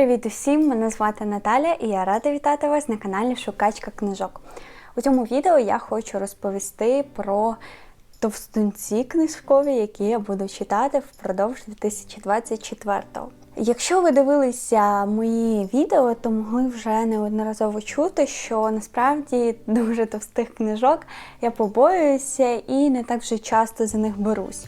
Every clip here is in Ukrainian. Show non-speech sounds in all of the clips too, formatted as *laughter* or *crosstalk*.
Привіт усім! Мене звати Наталя і я рада вітати вас на каналі Шукачка книжок. У цьому відео я хочу розповісти про товстунці книжкові, які я буду читати впродовж 2024-го. Якщо ви дивилися мої відео, то могли вже неодноразово чути, що насправді дуже товстих книжок я побоююся і не так вже часто за них берусь.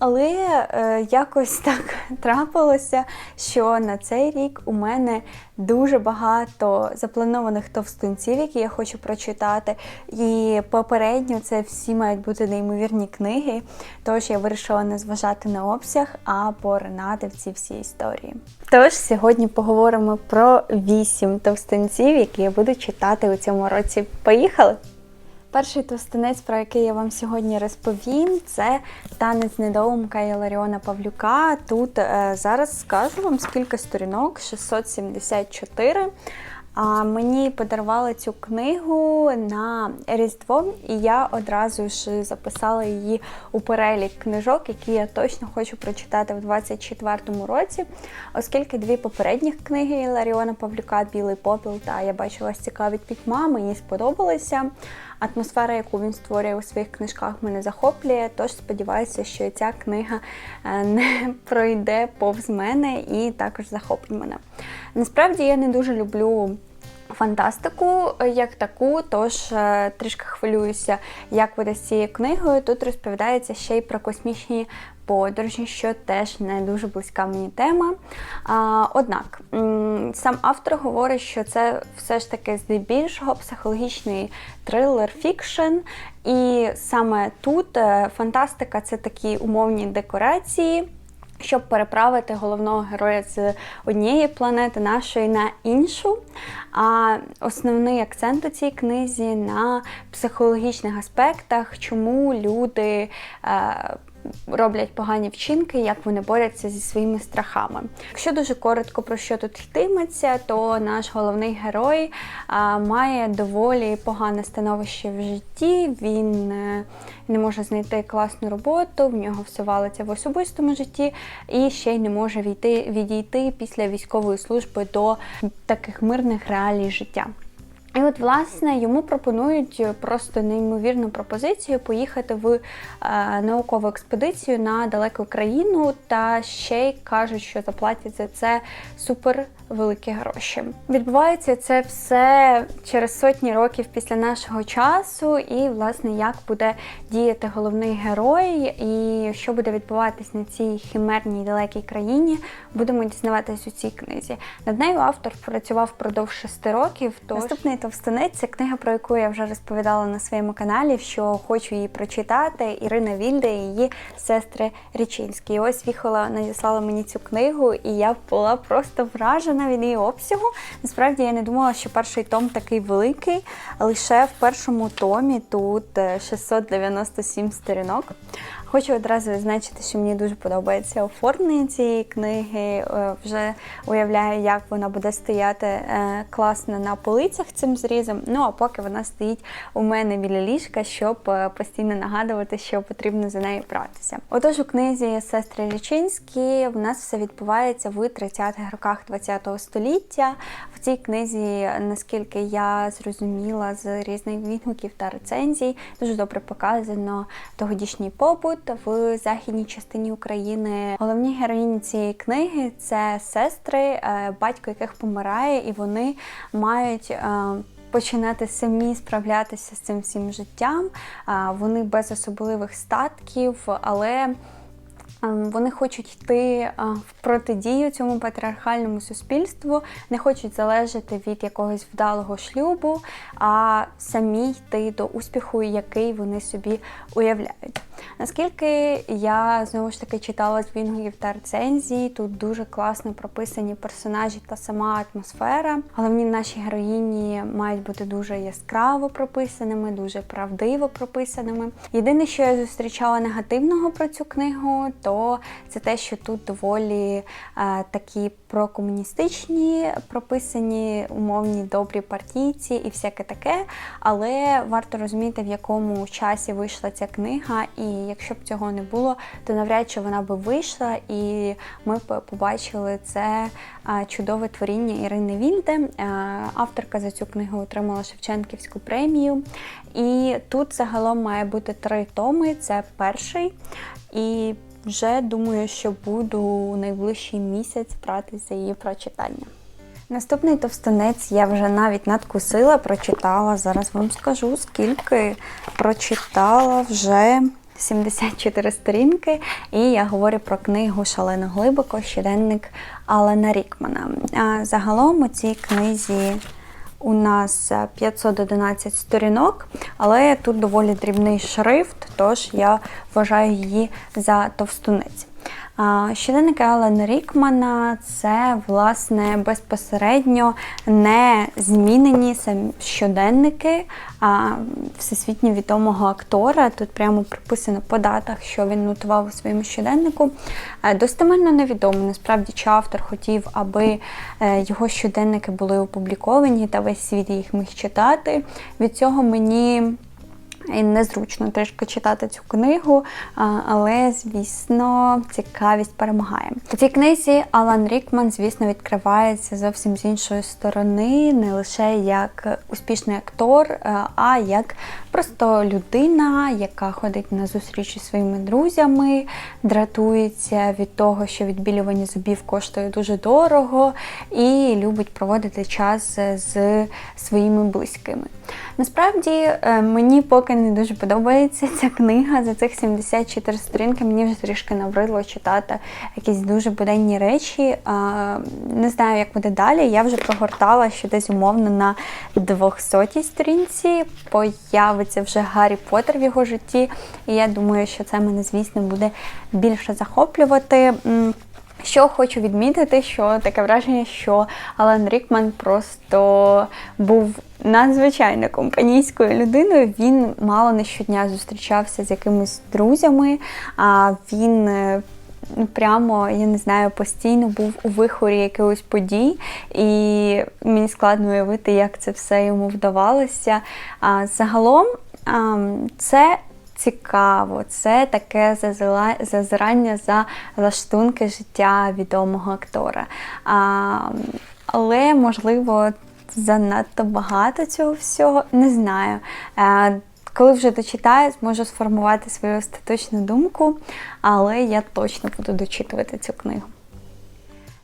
Але е, якось *laughs* так трапилося, що на цей рік у мене дуже багато запланованих товстунців, які я хочу прочитати. І попередньо це всі мають бути неймовірні книги. Тож я вирішила не зважати на обсяг, а поринати в ці всі історії. Тож сьогодні поговоримо про вісім товстунців, які я буду читати у цьому році. Поїхали! Перший товстинець, про який я вам сьогодні розповім, це танець недоумка Іларіона Павлюка. Тут е, зараз скажу вам скільки сторінок 674. А мені подарували цю книгу на Різдво, і я одразу ж записала її у перелік книжок, які я точно хочу прочитати в 2024 році, оскільки дві попередніх книги Іларіона Павлюка Білий попіл та я бачу вас цікавить пітьма, мені сподобалися. Атмосфера, яку він створює у своїх книжках, мене захоплює. Тож сподіваюся, що ця книга е, не *laughs* пройде повз мене і також захоплює мене. Насправді я не дуже люблю. Фантастику як таку, тож е, трішки хвилююся, як буде з цією книгою. Тут розповідається ще й про космічні подорожі, що теж не дуже близька мені тема. А, Однак сам автор говорить, що це все ж таки здебільшого психологічний трилер фікшн. І саме тут е, фантастика це такі умовні декорації щоб переправити головного героя з однієї планети нашої на іншу. А основний акцент у цій книзі на психологічних аспектах, чому люди. Е, роблять погані вчинки, як вони борються зі своїми страхами. Якщо дуже коротко про що тут йтиметься, то наш головний герой а, має доволі погане становище в житті. Він е, не може знайти класну роботу, в нього все валиться в особистому житті і ще й не може війти, відійти після військової служби до таких мирних реалій життя. І от, власне, йому пропонують просто неймовірну пропозицію поїхати в е, наукову експедицію на далеку країну, та ще й кажуть, що заплатять за це супер великі гроші. Відбувається це все через сотні років після нашого часу, і, власне, як буде діяти головний герой, і що буде відбуватись на цій химерній далекій країні, будемо дізнаватись у цій книзі. Над нею автор працював впродовж шести років. Тож... Наступний товстинець це книга, про яку я вже розповідала на своєму каналі, що хочу її прочитати. Ірина Вільде і її сестри Річинські. І ось Віхола надіслала мені цю книгу, і я була просто вражена від її обсягу. Насправді я не думала, що перший том такий великий. Лише в першому томі тут 697 е, сторінок. Хочу одразу відзначити, що мені дуже подобається оформлення цієї книги. Е, вже уявляю, як вона буде стояти е, класно на полицях цим зрізом. Ну а поки вона стоїть у мене біля ліжка, щоб е, постійно нагадувати, що потрібно за нею братися. Отож, у книзі сестри Лічинські в нас все відбувається в 30-х роках ХХ століття. В цій книзі, наскільки я зрозуміла з різних відгуків та рецензій, дуже добре показано тогодішній побут в західній частині України. Головні героїні цієї книги це сестри, е, батько яких помирає, і вони мають. Е, починати самі справлятися з цим всім життям. Вони без особливих статків, але вони хочуть йти е, в протидію цьому патріархальному суспільству, не хочуть залежати від якогось вдалого шлюбу, а самі йти до успіху, який вони собі уявляють. Наскільки я знову ж таки читала з вінгів та рецензій, тут дуже класно прописані персонажі та сама атмосфера. Головні наші героїні мають бути дуже яскраво прописаними, дуже правдиво прописаними. Єдине, що я зустрічала негативного про цю книгу, то то це те, що тут доволі е, такі прокомуністичні прописані умовні добрі партійці і всяке таке. Але варто розуміти, в якому часі вийшла ця книга, і якщо б цього не було, то навряд чи вона би вийшла, і ми б побачили це е, чудове творіння Ірини Вільде. Е, Авторка за цю книгу отримала Шевченківську премію. І тут загалом має бути три томи. Це перший. І вже думаю, що буду найближчий місяць братися за її прочитання. Наступний товстунець я вже навіть надкусила, прочитала. Зараз вам скажу, скільки прочитала вже 74 сторінки. І я говорю про книгу Шалено глибоко, щоденник Алана Рікмана. А Загалом у цій книзі. У нас 511 сторінок, але тут доволі дрібний шрифт, тож я вважаю її за товстунець. Щоденники Алана Рікмана це, власне, безпосередньо не змінені щоденники всесвітньо відомого актора. Тут прямо приписано по датах, що він нотував у своєму щоденнику. Е, достеменно невідомо, насправді, чи автор хотів, аби е, його щоденники були опубліковані та весь світ їх міг читати. Від цього мені. І незручно трішки читати цю книгу, але, звісно, цікавість перемагає. У цій книзі Алан Рікман, звісно, відкривається зовсім з іншої сторони, не лише як успішний актор, а як просто людина, яка ходить на зустрічі зі своїми друзями, дратується від того, що відбілювання зубів коштує дуже дорого, і любить проводити час з своїми близькими. Насправді е, мені поки не дуже подобається ця книга за цих 74 сторінки. Мені вже трішки набридло читати якісь дуже буденні речі. Не знаю, як буде далі. Я вже прогортала, що десь умовно на 200 сторінці появиться вже Гаррі Поттер в його житті. І я думаю, що це мене, звісно, буде більше захоплювати. Що хочу відмітити, що таке враження, що Алан Рікман просто був надзвичайно компанійською людиною. Він мало не щодня зустрічався з якимись друзями, а він е, ну, прямо, я не знаю, постійно був у вихорі якихось подій, і мені складно уявити, як це все йому вдавалося. А загалом це цікаво. Це таке зазирання за лаштунки життя відомого актора. А, Але, можливо, занадто багато цього всього. Не знаю. А, коли вже дочитаю, зможу сформувати свою остаточну думку, але я точно буду дочитувати цю книгу.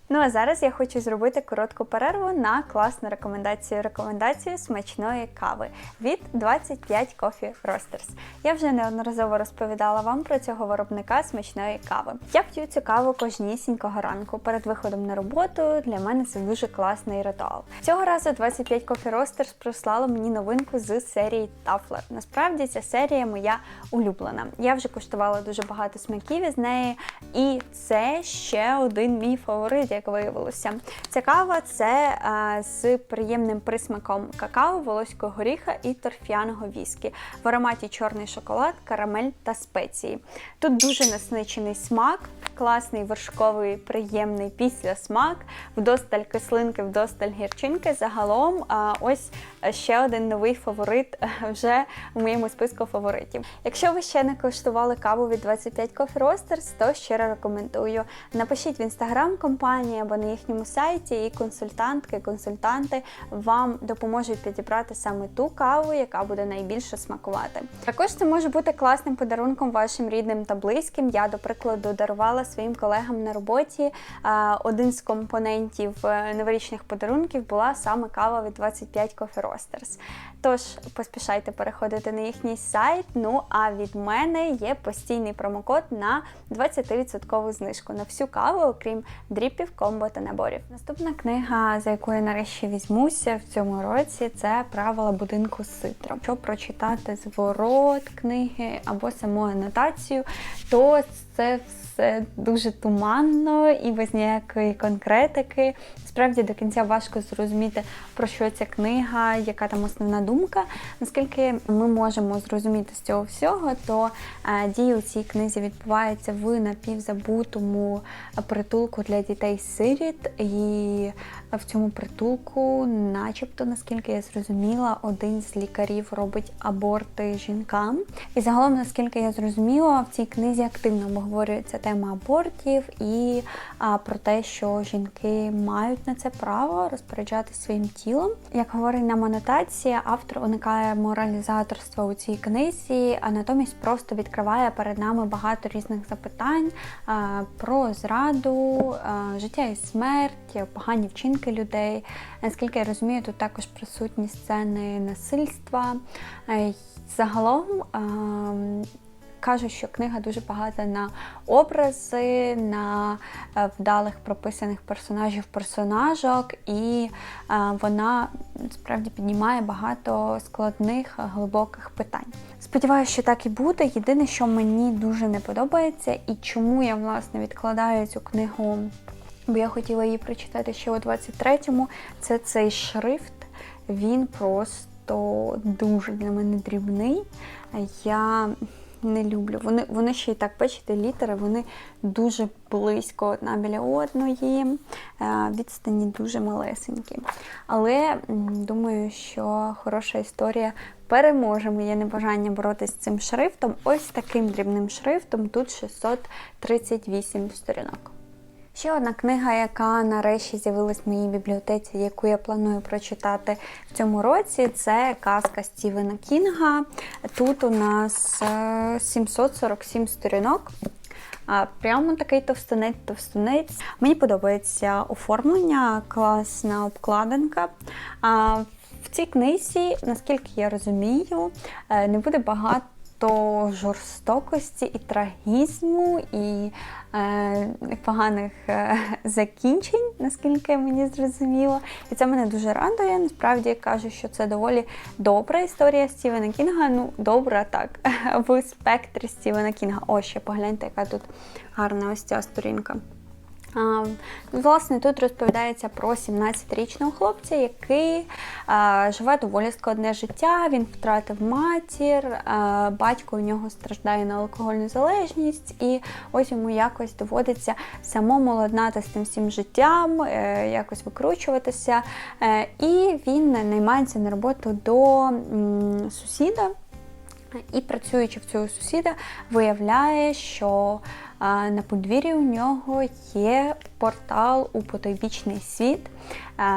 Ну а зараз я хочу зробити коротку перерву на класну рекомендацію рекомендацію смачної кави від 25 Coffee Roasters. Я вже неодноразово розповідала вам про цього виробника смачної кави. Я п'ю цю каву кожнісінького ранку перед виходом на роботу. Для мене це дуже класний ритуал. Цього разу 25 Coffee Roasters прислало мені новинку з серії Тафлер. Насправді ця серія моя улюблена. Я вже куштувала дуже багато смаків із неї, і це ще один мій фаворит як виявилося. Ця кава це а, з приємним присмаком какао, волоського горіха і торф'яного віскі. В ароматі чорний шоколад, карамель та спеції. Тут дуже насичений смак, класний вершковий, приємний післясмак, вдосталь кислинки, вдосталь гірчинки. Загалом, а, ось ще один новий фаворит вже у моєму списку фаворитів. Якщо ви ще не коштували каву від 25 Coffee Roasters, то щиро рекомендую. Напишіть в інстаграм компанії або на їхньому сайті, і консультантки, консультанти вам допоможуть підібрати саме ту каву, яка буде найбільше смакувати. Також це може бути класним подарунком вашим рідним та близьким. Я, до прикладу, дарувала своїм колегам на роботі. Один з компонентів е, новорічних подарунків була саме кава від 25 Coffee Roasters. Тож поспішайте переходити на їхній сайт. Ну а від мене є постійний промокод на 20% знижку на всю каву, окрім дріпів, комбо та наборів. Наступна книга, за яку я нарешті візьмуся в цьому році, це правила будинку з Щоб прочитати зворот книги або саму анотацію, то це все дуже туманно і без ніякої конкретики. Справді до кінця важко зрозуміти, про що ця книга, яка там основна думка. Наскільки ми можемо зрозуміти з цього всього, то е, дії у цій книзі відбуваються в напівзабутому притулку для дітей-сиріт. І в цьому притулку, начебто, наскільки я зрозуміла, один з лікарів робить аборти жінкам. І загалом, наскільки я зрозуміла, в цій книзі активно обговорюється тема абортів і про те, що жінки мають на це право розпоряджатися своїм тілом. Як говорить нам анотація, автор уникає моралізаторства у цій книзі, а натомість просто відкриває перед нами багато різних запитань а, про зраду, а, життя і смерть, погані вчинки людей. Наскільки я розумію, тут також присутні сцени насильства. Е, Загалом ем, кажуть, що книга дуже багата на образи, на е, вдалих прописаних персонажів, персонажок, і е, вона справді піднімає багато складних, е, глибоких питань. Сподіваюся, що так і буде. Єдине, що мені дуже не подобається, і чому я власне відкладаю цю книгу, бо я хотіла її прочитати ще у 23-му, це цей шрифт. Він просто дуже для мене дрібний. Я не люблю. Вони вони ще й так, бачите, літери, вони дуже близько одна біля одної, відстані дуже малесенькі. Але думаю, що хороша історія переможе моє небажання боротися з цим шрифтом. Ось таким дрібним шрифтом, тут 638 сторінок. Ще одна книга, яка нарешті з'явилась в моїй бібліотеці, яку я планую прочитати в цьому році, це казка Стівена Кінга. Тут у нас 747 е, сторінок. Прямо такий товстунець-товстунець. Мені подобається оформлення, класна обкладинка. В цій книзі, наскільки я розумію, е, не буде багато то жорстокості і трагізму, і е, поганих е, закінчень, наскільки мені зрозуміло. І це мене дуже радує. Насправді кажу, що це доволі добра історія Стівена Кінга. Ну, добра так, *laughs* в спектрі Стівена Кінга. О, ще погляньте, яка тут гарна ось ця сторінка. Власне, тут розповідається про 17-річного хлопця, який живе доволі складне життя. Він втратив матір, батько у нього страждає на алкогольну залежність, і ось йому якось доводиться самому ладнати з тим всім життям, е, якось викручуватися. Е, і він наймається на роботу до сусіда. І працюючи в цього сусіда, виявляє, що на подвір'ї у нього є портал у потойбічний світ,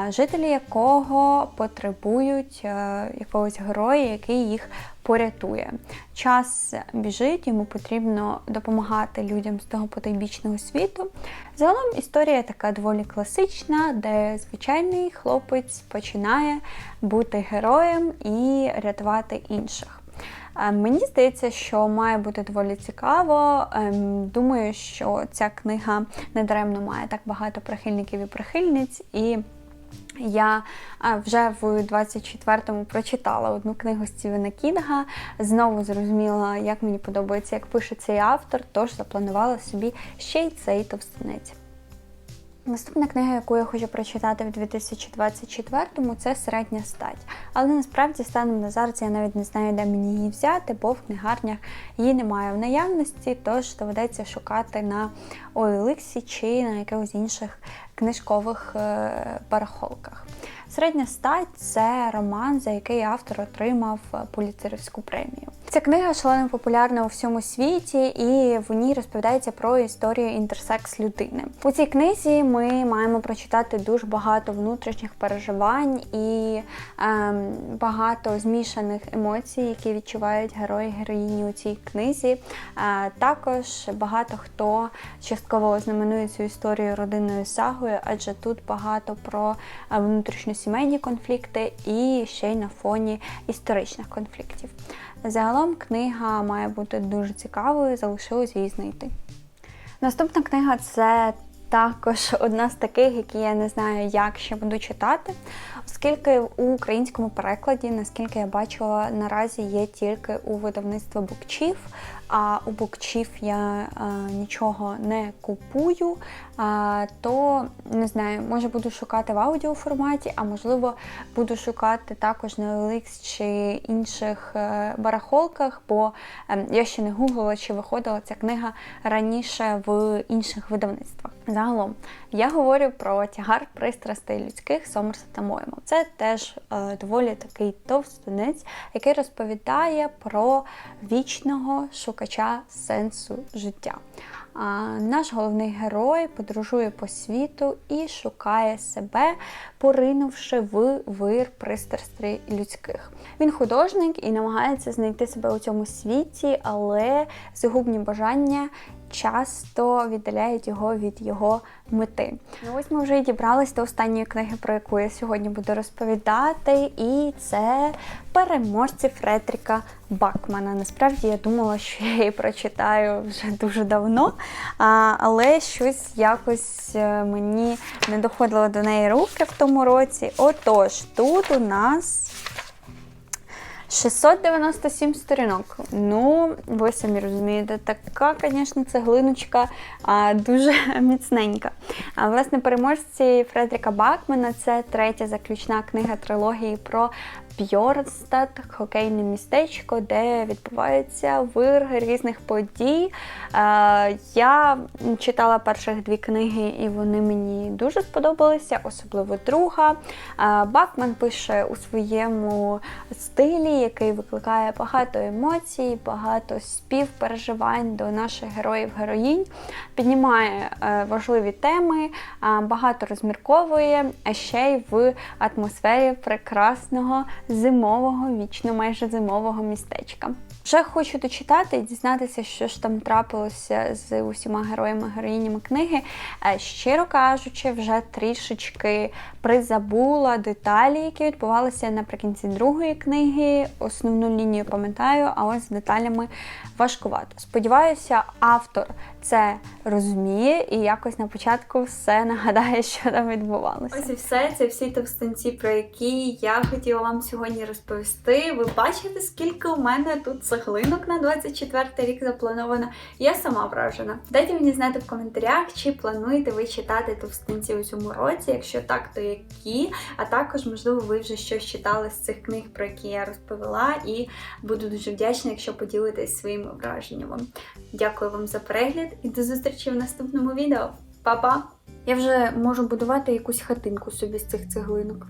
жителі якого потребують якогось героя, який їх порятує. Час біжить, йому потрібно допомагати людям з того потойбічного світу. Загалом історія така доволі класична, де звичайний хлопець починає бути героєм і рятувати інших. Мені здається, що має бути доволі цікаво. Ем, думаю, що ця книга недаремно має так багато прихильників і прихильниць. І я вже в 24-му прочитала одну книгу Стівена Кінга, знову зрозуміла, як мені подобається, як пише цей автор, тож запланувала собі ще й цей товстинець. Наступна книга, яку я хочу прочитати в 2024-му, це середня стать. Але насправді станом на зараз я навіть не знаю, де мені її взяти, бо в книгарнях її немає в наявності, тож доведеться шукати на OLX чи на якихось інших книжкових е, барахолках. Середня стать це роман, за який автор отримав поліцерівську премію. Ця книга шалено популярна у всьому світі, і в ній розповідається про історію інтерсекс людини. У цій книзі ми маємо прочитати дуже багато внутрішніх переживань і ем, багато змішаних емоцій, які відчувають герої героїні у цій книзі. Е, також багато хто частково ознаменує цю історію родинною сагою, адже тут багато про е, внутрішньосімейні конфлікти і ще й на фоні історичних конфліктів. Загалом книга має бути дуже цікавою, залишилось її знайти. Наступна книга це також *laughs* одна з таких, які я не знаю, як ще буду читати, оскільки у українському перекладі, наскільки я бачила, наразі є тільки у видавництва Букчів. А у Букчів я а, нічого не купую, а, то не знаю, може буду шукати в аудіоформаті, а можливо буду шукати також на OLX чи інших е, барахолках, бо е, я ще не гуглила, чи виходила ця книга раніше в інших видавництвах. Загалом я говорю про тягар пристрастей людських Сомерсета Моєма. Це теж е, доволі такий товстунець, який розповідає про вічного шукача сенсу життя. Наш головний герой подорожує по світу і шукає себе, поринувши в вир пристрастей людських. Він художник і намагається знайти себе у цьому світі, але згубні бажання часто віддаляють його від його мети. Ну ось ми вже і дібрались до останньої книги, про яку я сьогодні буду розповідати, і це переможці Фредріка Бакмана. Насправді я думала, що я її прочитаю вже дуже давно, але щось якось е, мені не доходило до неї руки в тому році. Отож, тут у нас. 697 сторінок. Ну, ви самі розумієте, така, звісно, цеглиночка а, дуже *laughs* міцненька. А, власне, переможці Фредріка Бакмана це третя заключна книга трилогії про Бьорнстад, хокейне містечко, де відбувається вир різних подій. Е, я читала перших дві книги, і вони мені дуже сподобалися, особливо друга. Е, Бакман пише у своєму стилі, який викликає багато емоцій, багато співпереживань до наших героїв-героїнь, піднімає е, важливі теми, багато розмірковує, ще й в атмосфері прекрасного зимового, вічно майже зимового містечка. Вже хочу дочитати і дізнатися, що ж там трапилося з усіма героями героїнями книги. Е, Щиро кажучи, вже трішечки призабула деталі, які відбувалися наприкінці другої книги. Основну лінію пам'ятаю, а ось з деталями важкувато. Сподіваюся, автор це розуміє і якось на початку все нагадає, що там відбувалося. Ось і все. Це всі товстинці, про які я хотіла вам сьогодні розповісти. Ви бачите, скільки у мене тут цеглинок на 24 рік заплановано. Я сама вражена. Дайте мені знати в коментарях, чи плануєте ви читати товстинці у цьому році. Якщо так, то які. А також, можливо, ви вже щось читали з цих книг, про які я розповіла, і буду дуже вдячна, якщо поділитесь своїми враженнями. Дякую вам за перегляд і до зустрічі в наступному відео. Па-па! Я вже можу будувати якусь хатинку собі з цих цеглинок.